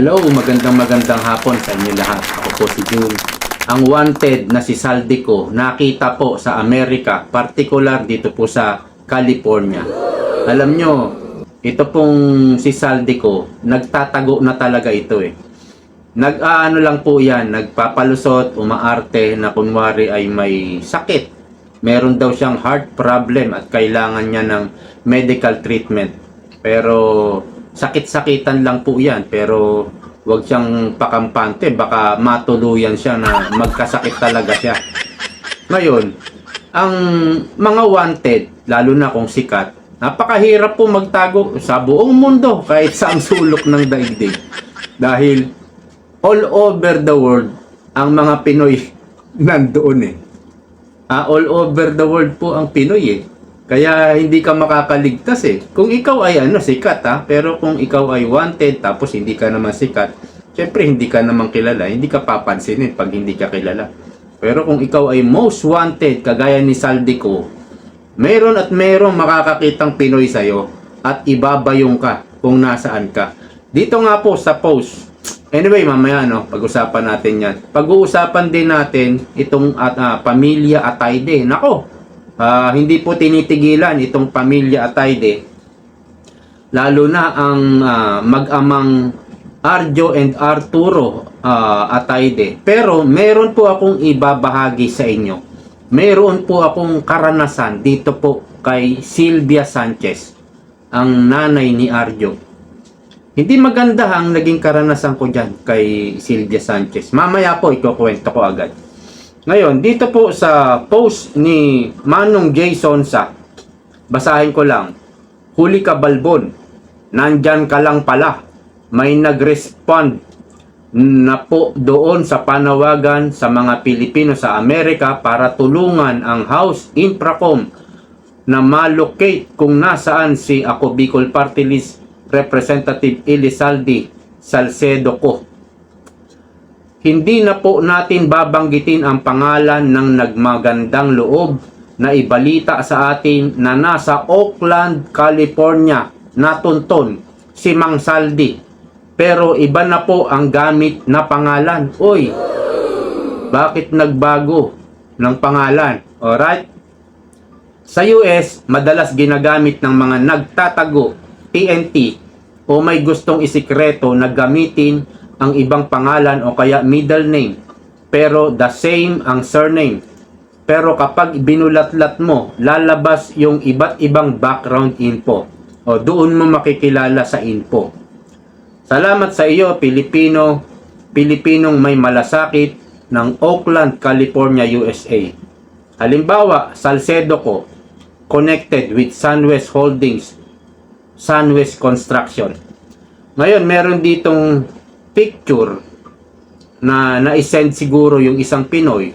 Hello, magandang magandang hapon sa inyo lahat. Ako po si June. Ang wanted na si Saldico nakita po sa Amerika, particular dito po sa California. Alam nyo, ito pong si Saldico, nagtatago na talaga ito eh. Nag-ano lang po yan, nagpapalusot, umaarte na kunwari ay may sakit. Meron daw siyang heart problem at kailangan niya ng medical treatment. Pero sakit-sakitan lang po yan. Pero wag siyang pakampante, baka matuluyan siya na magkasakit talaga siya. Ngayon, ang mga wanted, lalo na kung sikat, napakahirap po magtago sa buong mundo kahit sa ang sulok ng daigdig. Dahil all over the world, ang mga Pinoy nandoon eh. Ah, all over the world po ang Pinoy eh. Kaya hindi ka makakaligtas eh. Kung ikaw ay ano, sikat ha, pero kung ikaw ay wanted tapos hindi ka naman sikat, syempre hindi ka naman kilala, hindi ka papansinin pag hindi ka kilala. Pero kung ikaw ay most wanted, kagaya ni Saldico, meron at meron makakakitang Pinoy sa'yo at ibabayong ka kung nasaan ka. Dito nga po sa post, Anyway, mamaya no, pag-usapan natin 'yan. Pag-uusapan din natin itong at ah, pamilya Atayde. Nako. Ah, hindi po tinitigilan itong pamilya Atayde. Lalo na ang ah, mag-amang Arjo and Arturo ah, Atayde. Pero meron po akong ibabahagi sa inyo. Meron po akong karanasan dito po kay Silvia Sanchez, ang nanay ni Arjo. Hindi maganda ang naging karanasan ko dyan kay Silvia Sanchez. Mamaya po ikukwento ko agad. Ngayon, dito po sa post ni Manong J. Sonsa, basahin ko lang. Huli ka balbon, nandyan ka lang pala. May nag-respond na po doon sa panawagan sa mga Pilipino sa Amerika para tulungan ang House Infracom na malocate kung nasaan si Ako Bicol Party List Representative Elizalde Salcedo ko. Hindi na po natin babanggitin ang pangalan ng nagmagandang loob na ibalita sa atin na nasa Oakland, California natunton si Mang Saldi. Pero iba na po ang gamit na pangalan. Uy, bakit nagbago ng pangalan? Alright? Sa US, madalas ginagamit ng mga nagtatago TNT o may gustong isikreto na gamitin ang ibang pangalan o kaya middle name pero the same ang surname. Pero kapag binulatlat mo, lalabas yung iba't ibang background info o doon mo makikilala sa info. Salamat sa iyo, Pilipino, Pilipinong may malasakit ng Oakland, California, USA. Halimbawa, Salcedo ko, connected with Sunwest Holdings Sunwest Construction. Ngayon, meron ditong picture na na-send siguro yung isang Pinoy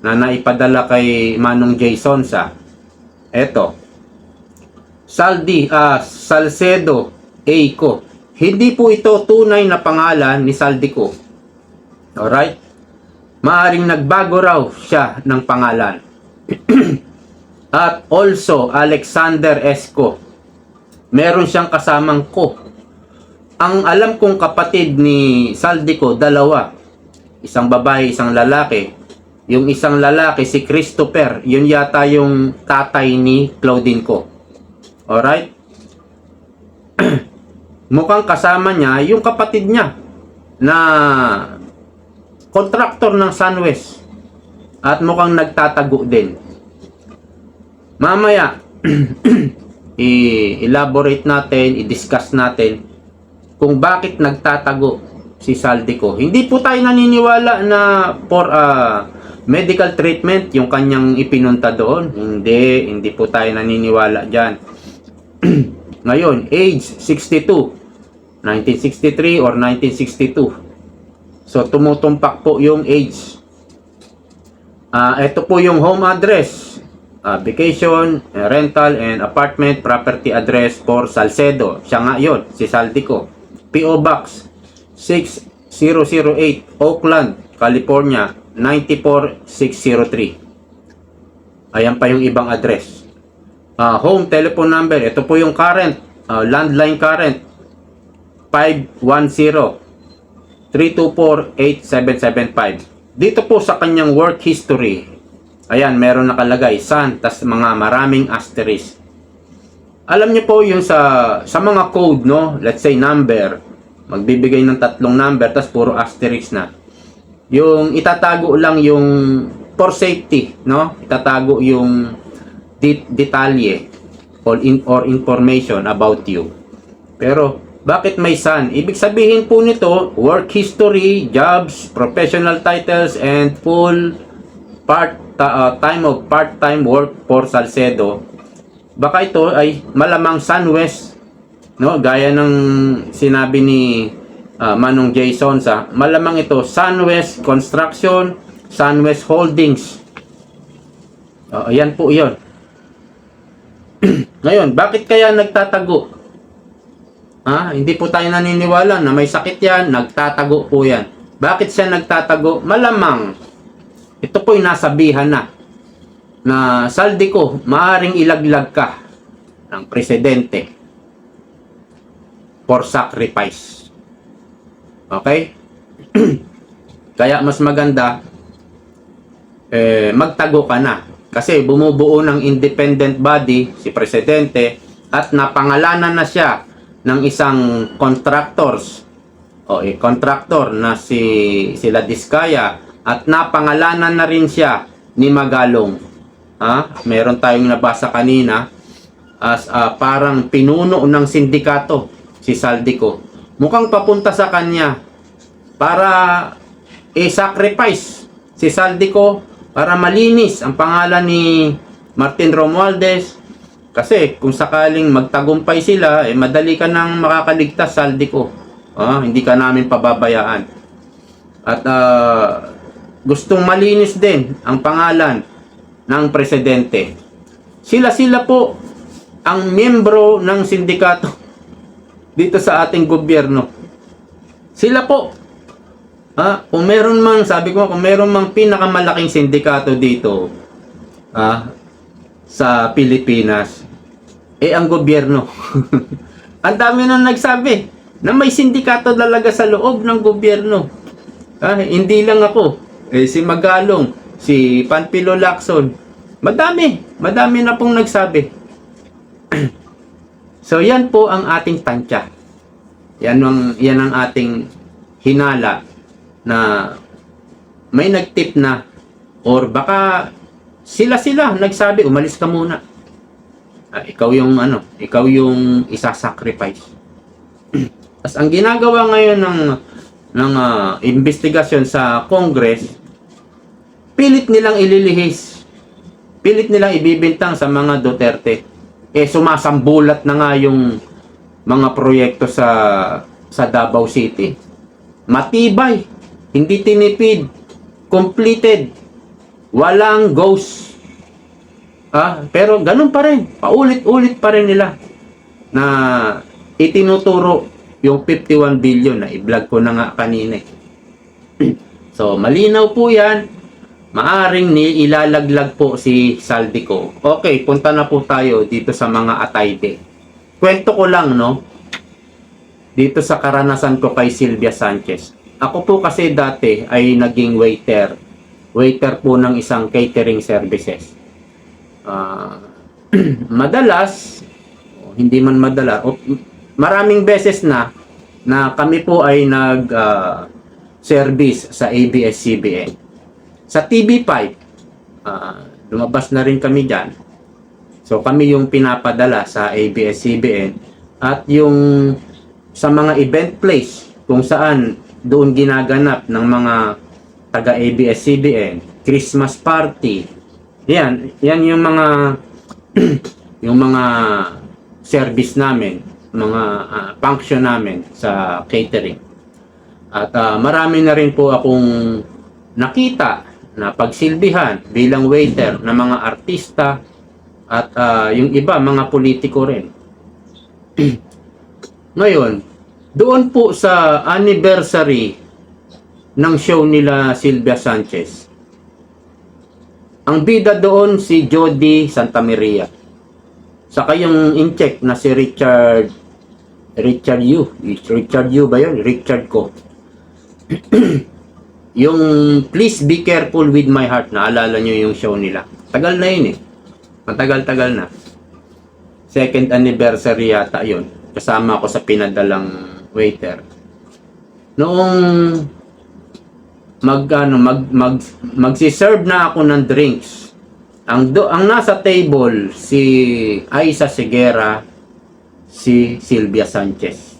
na naipadala kay Manong Jason sa eto Saldi ah Salcedo Eiko. Hindi po ito tunay na pangalan ni Saldico alright? Maaring nagbago raw siya ng pangalan. At also Alexander Esco meron siyang kasamang ko. Ang alam kong kapatid ni Saldico, dalawa. Isang babae, isang lalaki. Yung isang lalaki, si Christopher, yun yata yung tatay ni Claudine ko. Alright? Mukhang kasama niya yung kapatid niya na kontraktor ng Sunwest at mukhang nagtatago din. Mamaya, i-elaborate natin, i-discuss natin kung bakit nagtatago si Saldico. Hindi po tayo naniniwala na for uh, medical treatment yung kanyang ipinunta doon. Hindi, hindi po tayo naniniwala dyan. Ngayon, age 62, 1963 or 1962. So, tumutumpak po yung age. Ah, ito po yung home address uh, vacation, uh, rental, and apartment property address for Salcedo. Siya nga yun, si Saldico. P.O. Box 6008, Oakland, California, 94603. Ayan pa yung ibang address. Uh, home telephone number, ito po yung current, uh, landline current, 510 324-8775. Dito po sa kanyang work history, ayan, meron nakalagay, San, tas mga maraming asterisk. Alam niyo po yung sa, sa mga code, no? Let's say number, magbibigay ng tatlong number, tas puro asterisk na. Yung itatago lang yung for safety, no? Itatago yung det- detalye or, in, or information about you. Pero, bakit may sun? Ibig sabihin po nito, work history, jobs, professional titles, and full part uh, time of part-time work for Salcedo. Baka ito ay malamang Sunwest, no? Gaya ng sinabi ni uh, Manong Jason sa malamang ito Sunwest Construction, Sunwest Holdings. Uh, ayan po 'yon. Ngayon, bakit kaya nagtatago? Ha? Hindi po tayo naniniwala na may sakit yan, nagtatago po yan. Bakit siya nagtatago? Malamang, ito po'y nasabihan na, na saldi ko, maaring ilaglag ka ng presidente for sacrifice. Okay? Kaya mas maganda, eh, magtago ka na. Kasi bumubuo ng independent body, si presidente, at napangalanan na siya ng isang contractors o eh, contractor na si sila Diskaya at napangalanan na rin siya ni Magalong. Ha? Meron tayong nabasa kanina as ah, parang pinuno ng sindikato si Saldico. Mukhang papunta sa kanya para i-sacrifice si Saldico para malinis ang pangalan ni Martin Romualdez kasi kung sakaling magtagumpay sila, eh, madali ka nang makakaligtas, saldi ko. Ah, hindi ka namin pababayaan. At ah, gustong malinis din ang pangalan ng presidente. Sila-sila po ang miyembro ng sindikato dito sa ating gobyerno. Sila po. Ah, kung meron mang, sabi ko, kung meron mang pinakamalaking sindikato dito, ah, sa Pilipinas, eh ang gobyerno. ang dami na nagsabi na may sindikato talaga sa loob ng gobyerno. Ah, hindi lang ako. Eh, si Magalong, si Panpilo Lacson. Madami, madami na pong nagsabi. so, yan po ang ating tansya. Yan ang, yan ang ating hinala na may nagtip na or baka sila-sila nagsabi, umalis ka muna. Ah, ikaw yung ano, ikaw yung isa-sacrifice. As ang ginagawa ngayon ng ng ah, investigasyon sa Congress, pilit nilang ililihis. Pilit nilang ibibintang sa mga Duterte. Eh sumasambulat na nga yung mga proyekto sa sa Davao City. Matibay, hindi tinipid, completed, walang ghost. Ah, pero ganun pa rin. Paulit-ulit pa rin nila na itinuturo yung 51 billion na i-vlog ko na nga kanina. eh. so, malinaw po yan. Maaring ni ilalaglag po si Saldico. Okay, punta na po tayo dito sa mga atayde. Kwento ko lang, no? Dito sa karanasan ko kay Sylvia Sanchez. Ako po kasi dati ay naging waiter. Waiter po ng isang catering services. Ah, madalas, hindi man madala, maraming beses na na kami po ay nag ah, service sa ABS-CBN. Sa TV5, ah, lumabas na rin kami dyan. So kami yung pinapadala sa ABS-CBN at yung sa mga event place kung saan doon ginaganap ng mga taga ABS-CBN, Christmas party, yan, yan yung mga yung mga service namin, mga ah, function namin sa catering. At ah, marami na rin po akong nakita na pagsilbihan bilang waiter ng mga artista at ah, yung iba mga politiko rin. Ngayon, doon po sa anniversary ng show nila Silvia Sanchez, ang bida doon si Jody Santa Maria. Saka yung in-check na si Richard Richard Yu. Richard Yu ba yun? Richard ko. yung Please Be Careful With My Heart, naalala nyo yung show nila. Tagal na yun eh. Matagal-tagal na. Second anniversary yata yun. Kasama ako sa pinadalang waiter. Noong mag ano mag mag magsi-serve na ako ng drinks. Ang do, ang nasa table si Aisa Segera, si Silvia Sanchez.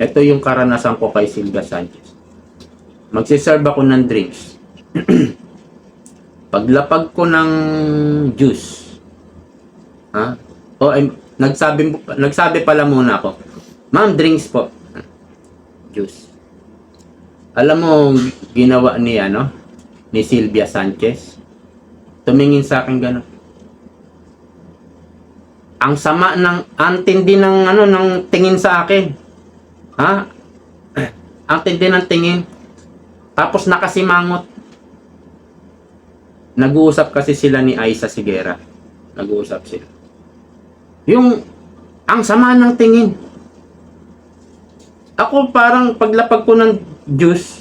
Ito yung karanasan ko kay Silvia Sanchez. Magsiserve ako ng drinks. Paglapag ko ng juice. Ha? O ay, nagsabi nagsabi pala muna ako. Ma'am, drinks po. Juice. Alam mo ginawa ni ano ni Silvia Sanchez? Tumingin sa akin gano'n. Ang sama ng antindi ng ano ng tingin sa akin. Ha? Ang tindi ng tingin. Tapos nakasimangot. Nag-uusap kasi sila ni Aisa Sigera. Nag-uusap sila. Yung ang sama ng tingin. Ako parang paglapag ko ng juice,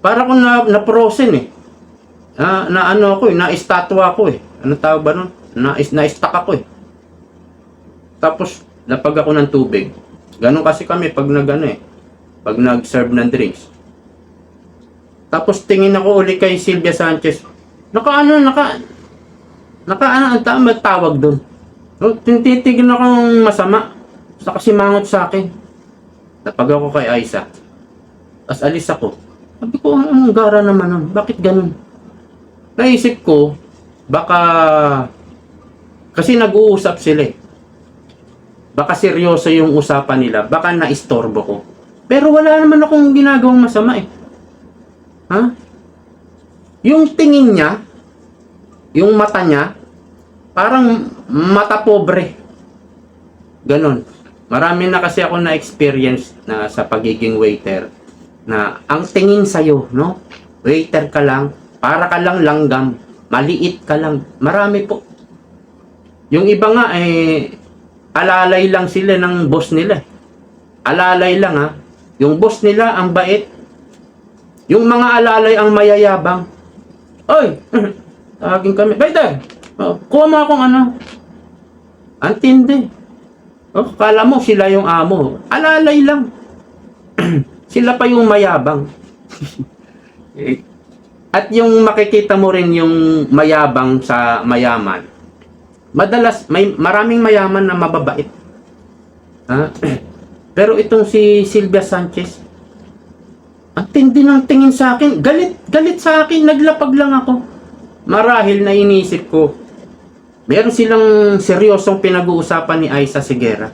para ko na na-frozen eh. Na, na ano ako eh, na-estatwa ako eh. Ano tawag ba nun? Na, na-stuck ako eh. Tapos, lapag ako ng tubig. Ganon kasi kami pag nag ano eh, pag nag-serve ng drinks. Tapos tingin ako uli kay Silvia Sanchez. Naka ano, naka, naka ano, ang tama tawag doon. Oh, tinitigil akong masama. Sa kasi mangot sa akin. Napag ako kay Aisa. Tapos alis ako. Sabi ko, anong gara naman? Bakit ganun? Naisip ko, baka kasi nag-uusap sila eh. Baka seryoso yung usapan nila. Baka naistorbo ko. Pero wala naman akong ginagawang masama eh. Ha? Yung tingin niya, yung mata niya, parang mata pobre. Ganon. Marami na kasi ako na-experience na sa pagiging waiter na ang tingin sa'yo, no? Waiter ka lang, para ka lang langgam, maliit ka lang. Marami po. Yung iba nga, eh, alalay lang sila ng boss nila. Alalay lang, ha? Yung boss nila, ang bait. Yung mga alalay ang mayayabang. Oy! Tawagin kami. Waiter! Oh, kuha mo akong ano. Antindi. Oh, kala mo sila yung amo. Alalay lang. sila pa yung mayabang. At yung makikita mo rin yung mayabang sa mayaman. Madalas may maraming mayaman na mababait. Ha? Pero itong si Silvia Sanchez, ang tindi ng tingin sa akin. Galit, galit sa akin. Naglapag lang ako. Marahil na inisip ko, meron silang seryosong pinag-uusapan ni Aisa Sigera.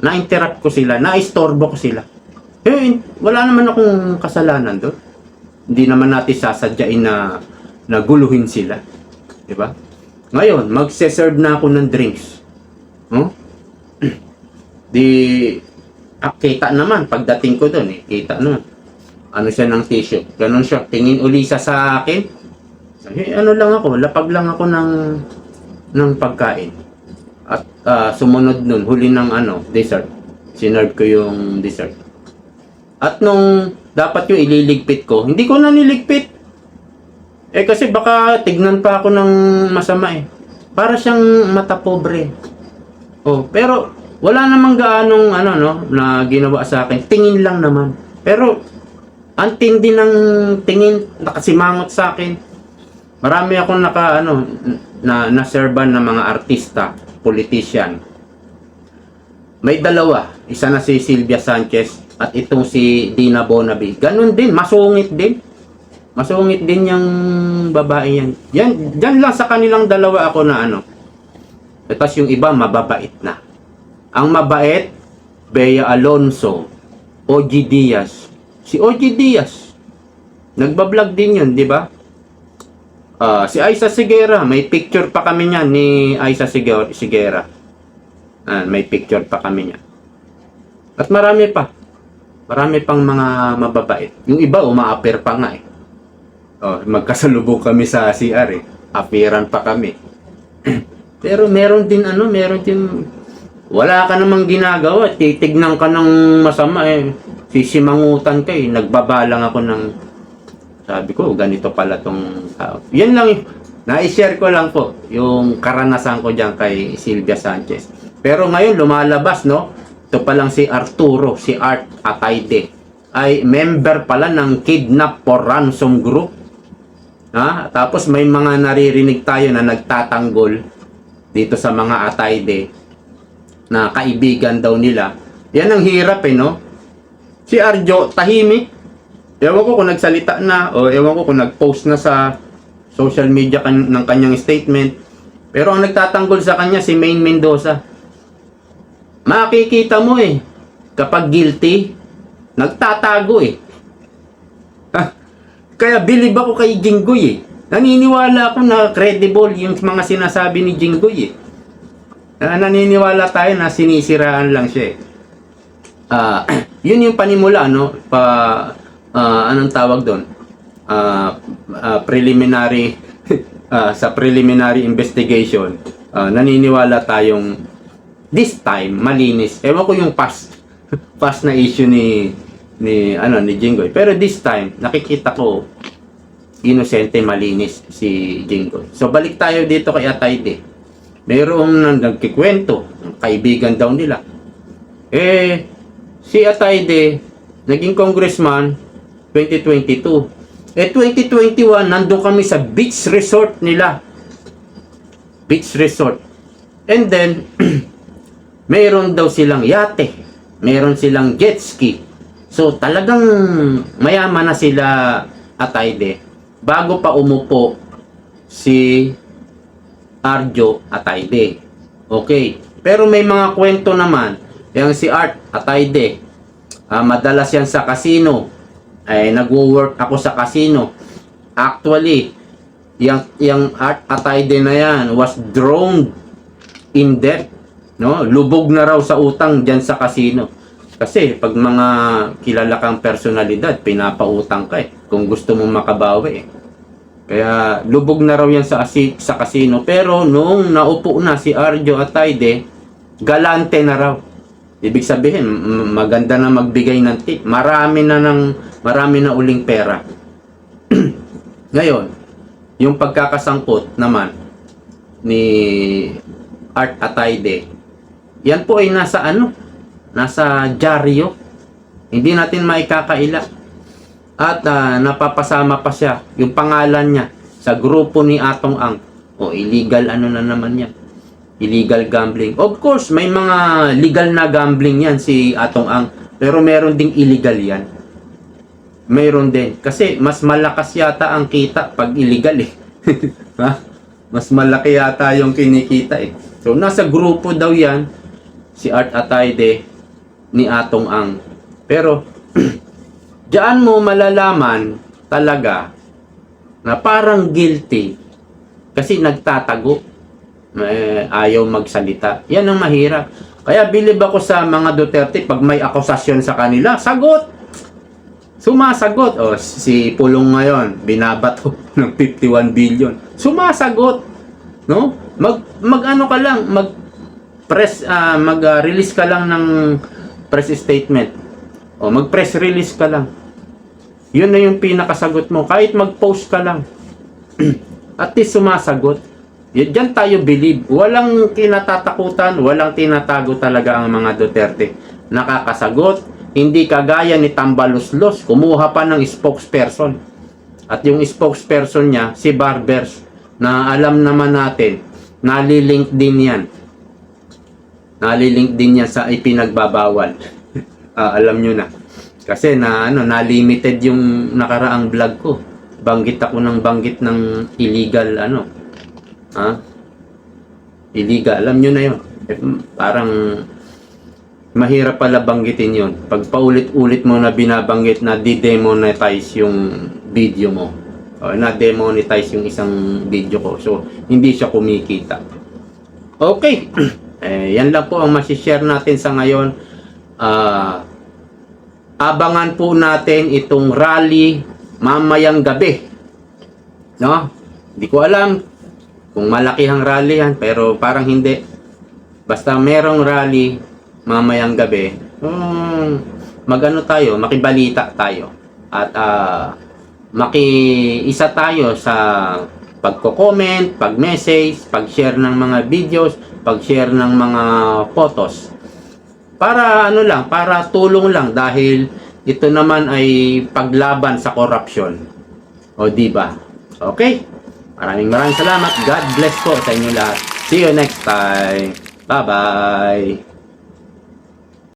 Na-interrupt ko sila, na-istorbo ko sila. Eh, wala naman akong kasalanan doon. Hindi naman natin sasadyain na naguluhin sila. Di ba? Ngayon, magse-serve na ako ng drinks. Huh? Di, ah, kita naman, pagdating ko doon, eh, kita naman. Ano siya ng tissue. Ganon siya. Tingin uli siya sa akin. Eh, ano lang ako, lapag lang ako ng ng pagkain. At ah, sumunod nun, huli ng ano, dessert. Sinerve ko yung dessert. At nung dapat yung ililigpit ko, hindi ko na niligpit. Eh kasi baka tignan pa ako ng masama eh. Para siyang mata pobre. Oh, pero wala namang gaanong ano no na ginawa sa akin. Tingin lang naman. Pero ang tindi ng tingin nakasimangot sa akin. Marami akong naka ano na naserban ng mga artista, politician. May dalawa, isa na si Silvia Sanchez at itong si Dina Bonabi. Ganun din, masungit din. Masungit din yung babae yan. Yan, dyan lang sa kanilang dalawa ako na ano. Tapos yung iba, mababait na. Ang mabait, Bea Alonso, OG Diaz. Si OG Diaz, nagbablog din yun, di ba? Ah, si Aisa Sigera, may picture pa kami niyan ni Aisa Sigera. Sigera. Ah, may picture pa kami niya. At marami pa. Marami pang mga mababait. Yung iba, umaaper pa nga eh. Oh, magkasalubong kami sa CR eh. Apiran pa kami. Pero meron din ano, meron din wala ka namang ginagawa, titignan ka ng masama eh. Sisimangutan ka eh. Nagbabalang ako ng, sabi ko, ganito pala tong tao. Yan lang, eh. na-share ko lang po yung karanasan ko dyan kay Silvia Sanchez. Pero ngayon lumalabas, no? Ito pa lang si Arturo, si Art Atayde ay member pala ng Kidnap for Ransom Group. Ha? Tapos may mga naririnig tayo na nagtatanggol dito sa mga Atayde na kaibigan daw nila. Yan ang hirap eh, no? Si Arjo, tahimik. Ewan ko kung nagsalita na o ewan ko kung nag-post na sa social media kan- ng kanyang statement. Pero ang nagtatanggol sa kanya si Maine Mendoza. Makikita mo eh, kapag guilty, nagtatago eh. Kaya believe ako kay Jinggoy eh. Naniniwala ako na credible yung mga sinasabi ni Jinggoy eh. Ah, naniniwala tayo na sinisiraan lang siya eh. Ah, yun yung panimula no pa ah, anong tawag doon? Ah, ah, preliminary ah, sa preliminary investigation. ah, naniniwala tayong this time malinis. Ewan ko yung past past na issue ni ni ano ni Jinggoy. Pero this time nakikita ko inosente malinis si Jinggoy. So balik tayo dito kay Atayde. Mayroong nang nagkikwento, kaibigan daw nila. Eh, si Atayde, naging congressman 2022. Eh, 2021, nandun kami sa beach resort nila. Beach resort. And then, mayroon daw silang yate. Mayroon silang jet ski. So, talagang mayaman na sila Atayde. Bago pa umupo si Arjo Atayde. Okay. Pero may mga kwento naman. Yang si Art Atayde. ah, madalas yan sa casino. Ay, nagwo-work ako sa casino. Actually, yung, yung Art Atayde na yan was drowned in debt. No? Lubog na raw sa utang dyan sa casino. Kasi pag mga kilala kang personalidad, pinapautang ka eh. Kung gusto mong makabawi eh. Kaya lubog na raw yan sa, sa casino. Pero nung naupo na si Arjo Atayde, galante na raw. Ibig sabihin, maganda na magbigay ng tip. Marami na ng marami na uling pera. Ngayon, yung pagkakasangkot naman ni Art Atayde, yan po ay nasa ano? Nasa dyaryo. Hindi natin maikakaila. At ah, napapasama pa siya, yung pangalan niya, sa grupo ni Atong Ang. O illegal ano na naman yan. Illegal gambling. Of course, may mga legal na gambling yan si Atong Ang. Pero meron ding illegal yan. Meron din. Kasi mas malakas yata ang kita pag illegal eh. ha? Mas malaki yata yung kinikita eh. So, nasa grupo daw yan, si Art Atayde, ni Atong Ang. Pero, diyan mo malalaman talaga na parang guilty kasi nagtatago. Eh, ayaw magsalita. Yan ang mahirap. Kaya bilib ako sa mga Duterte pag may akusasyon sa kanila, sagot! Sumasagot. O, si Pulong ngayon, binabato ng 51 billion. Sumasagot. No? Mag, mag ano ka lang, mag press, ah, mag ah, release ka lang ng press statement. O, mag press release ka lang. Yun na yung pinakasagot mo. Kahit mag-post ka lang. At least sumasagot. Diyan tayo believe. Walang kinatatakutan, walang tinatago talaga ang mga Duterte. Nakakasagot, hindi kagaya ni Tambaluslos, kumuha pa ng spokesperson. At yung spokesperson niya, si Barbers, na alam naman natin, nalilink din yan. Nalilink din yan sa ipinagbabawal. Ah, alam nyo na. Kasi na ano, na limited yung nakaraang vlog ko. Banggit ako ng banggit ng illegal ano. Ha? Illegal, alam nyo na 'yon. Eh, parang mahirap pala banggitin 'yon. Pag paulit-ulit mo na binabanggit na de-demonetize yung video mo. O, na demonetize yung isang video ko. So, hindi siya kumikita. Okay. eh, yan lang po ang masishare natin sa ngayon. Ah, abangan po natin itong rally mamayang gabi. No? Hindi ko alam kung malaki ang rally yan, pero parang hindi. Basta merong rally mamayang gabi. Hmm, magano tayo, makibalita tayo. At ah, maki-isa tayo sa pagko-comment, pag-message, pag-share ng mga videos, pag-share ng mga photos. Para ano lang, para tulong lang dahil ito naman ay paglaban sa corruption. O di ba? Okay? Maraming maraming salamat. God bless po sa inyo lahat. See you next time. Bye-bye.